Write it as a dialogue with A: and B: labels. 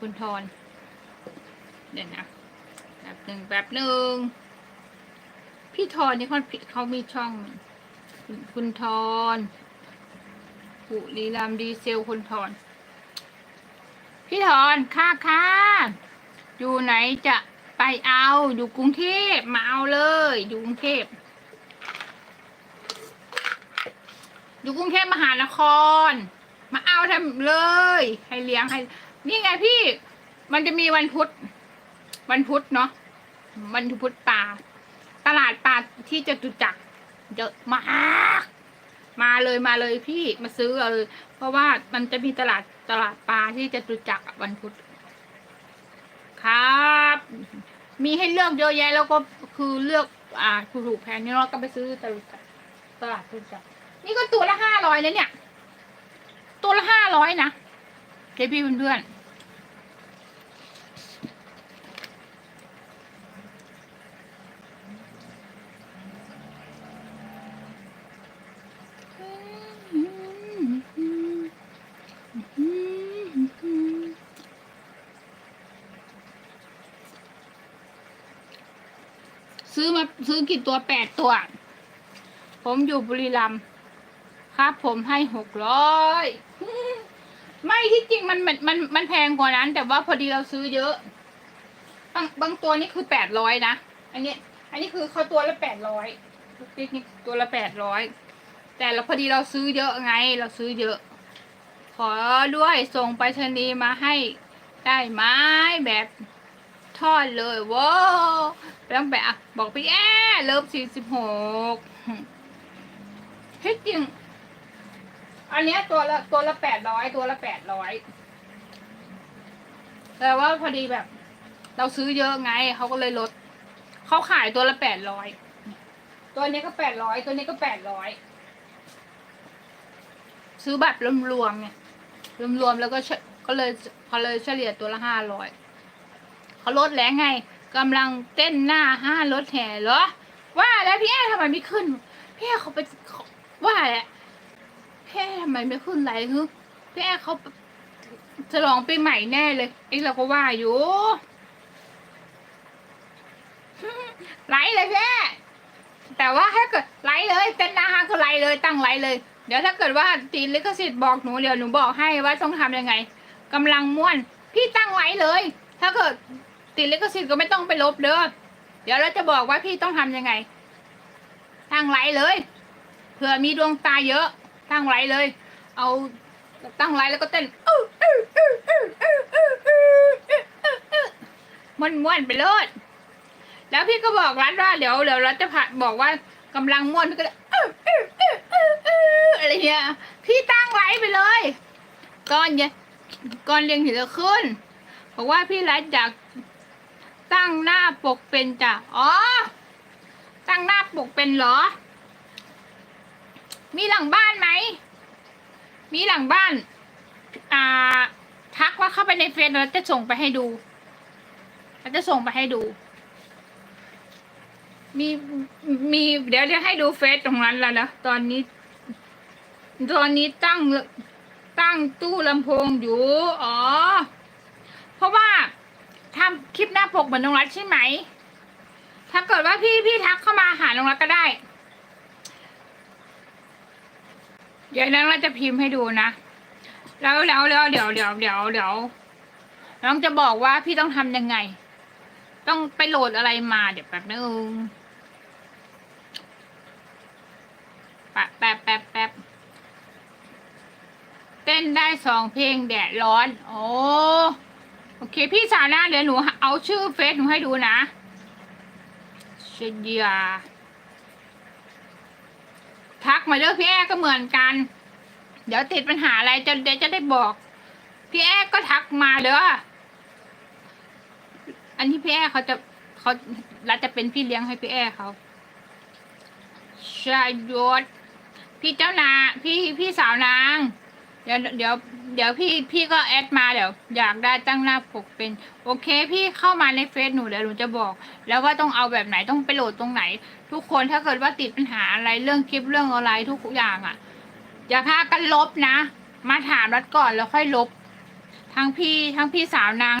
A: คุณทอนเดี๋ยวนะแบบหนึ่งแบบหนึ่งพี่ทอนนี่เขาผิดเขามีช่อง คุณคุณทอนบุรีรัมดีเซลคุณทอน พี่ทอนค่ะค่ะอยู่ไหนจะไปเอาอยู่กรุงเทพมาเอาเลย อยู่กรุงเทพอยู่กรุงเทพมหานคร มาเอาทำเลย ให้เลี้ยงให้ นี่ไงพี่ มันจะมีวันพุธ วันพุธเนาะ วันพุธปลา ตลาดปลาที่จะตุจักเยอะมาก มาเลยมาเลยพี่มาซื้อเลย เพราะว่ามันจะมีตลาดตลาดปลาที่จะตุจักวันพุธ ครับ มีให้เลือกเยอะแยะแล้วก็คือเลือก อ่าถูกแพงนี่เราก็ไปซื้อตลาดตลาดจตุจัก นี่ก็ตัวละห้าร้อยนะเนี่ย ตัวละห้าร้อยนะเจ๊พี่เพื่อนๆ ซื้อมาซื้อกี่ตัวแปดตัว ผมอยู่บุรีรัมย์ครับ ผมให้หกร้อยไม่ที่จริงมันมันมันมันแพงกว่านั้น แต่ว่าพอดีเราซื้อเยอะ บางบางตัวนี่คือแปดร้อยนะอันนี้ อันนี้คือเขาตัวละแปดร้อยลูกติ๊กนี่ตัวละแปดร้อยแต่เราพอดีเราซื้อเยอะไง เราซื้อเยอะ ขอด้วยส่งไปรษณีย์มาให้ได้ไหมแบบ ทอดเลยว้าวต้องแบบอะบอกพี่แอเลิฟสี่สิบหกที่จริง อันเนี้ยตัวละตัวละแปดร้อยตัวละแปดร้อยแต่ว่าพอดีแบบ เราซื้อเยอะไงเขาก็เลยลดเขาขายตัวละแปดร้อยตัวนี้ก็แปดร้อยตัวนี้ก็แปดร้อยซื้อแบบรวมๆเนี่ยรวมๆแล้วก็ก็เลยเขาเลยเฉลี่ยตัวละห้าร้อย เขาลดแล้วไงกำลังเต้นหน้าห้ารถแห่เหรอ ว่าแล้วพี่แอทำไมไม่ขึ้น พี่แอเขาไปาว่าแหละพี่แอทำไมไม่ขึ้นไลฟ์ฮึพี่แอเขาฉลองปีใหม่แน่เลยไอ้เราก็ว่าอยู่ไลฟ์เลยพี่แอแต่ว่าถ้าเกิดไลฟ์เลยเต้นหน้าห้างก็ไลฟ์เลยตั้งไลฟ์เลย เดี๋ยวถ้าเกิดว่าตีลิขสิทธิ์บอกหนูเดี๋ยวหนูบอกให้ว่าต้องทำยังไงกำลังม่วน พี่ตั้งไว้เลย ถ้าเกิด ติดลิขสิทธิ์ก็ไม่ต้องไปลบเด้อเดี๋ยวเราจะบอกว่าพี่ต้องทำยังไงตั้งไลฟ์เลยเผื่อมีดวงตาเยอะตั้งไลฟ์เลย เอาตั้งไลฟ์แล้วก็เต้นมันม่วนๆไปเลยแล้วพี่ก็บอกรัฐว่าเดี๋ยวเดี๋ยวรัฐจะผ่าบอกว่ากำลังม่วนพี่ก็อะไรเงี้ยพี่ตั้งไลฟ์ไปเลยก่อนเนี้ยก่อนเรียงถึงจะขึ้นบอกว่าพี่รัฐอยาก ตั้งหน้าปกเป็นจ้ะ อ๋อ ตั้งหน้าปกเป็นเหรอ มีหลังบ้านไหม มีหลังบ้าน อ่า ทักว่าเข้าไปในเฟซแล้วจะส่งไปให้ดูแล้วจะส่งไปให้ดู มี มี เดี๋ยวจะให้ดูเฟซตรงนั้นแล้วนะ ตอนนี้ ตอนนี้ตั้ง ตั้งตู้ลำโพงอยู่ อ๋อ เพราะว่าทำค ลิปหน้าปกเหมือนน้องรัฐใช่ไหม ถ้าเกิดว่าพี่พี่ทักเข้ามาหาน้องรัฐก็ได้ เดี๋ยวน้องรัฐจะพิมพ์ให้ดูนะ แล้วแล้วแล้วเดี๋ยวเดี๋ยวเดี๋ยวเดี๋ยวน้องจะบอกว่าพี่ต้องทำยังไง ต้องไปโหลดอะไรมาเดี๋ยวแป๊บนึงแป๊บแป๊บแป๊บแป๊บเต้นได้สองเพลงแดดร้อน โอ้ โอเค พี่สาวนะเดี๋ยวหนูเอาชื่อเฟซหนูให้ดูนะเชเดียทักมาเด้อพี่แอก็เหมือนกัน เดี๋ยวติดปัญหาอะไรจะเดี๋ยวจะได้บอก พี่แอก็ทักมาเด้ออันที่พี่แอเขาจะเขาเราจะเป็นพี่เลี้ยงให้พี่แอเขาชายยศพี่เจ้านาพี่พี่สาวนาง เดี๋ยวเดี๋ยว เดี๋ยวพี่พี่ก็แอดมาเดี๋ยวอยากได้ตั้งหน้าปกเป็น โอเค พี่เข้ามาในเฟซหนูเดี๋ยวหนูจะบอก แล้วว่าต้องเอาแบบไหนต้องไปโหลดตรงไหน ทุกคนถ้าเกิดว่าติดปัญหาอะไรเรื่องคลิปเรื่องอะไรทุกอย่างอะ่ะ อย่าพากันลบนะ มาถามรัดก่อนแล้วค่อยลบ ทั้งพี่ทั้งพี่สาวนาง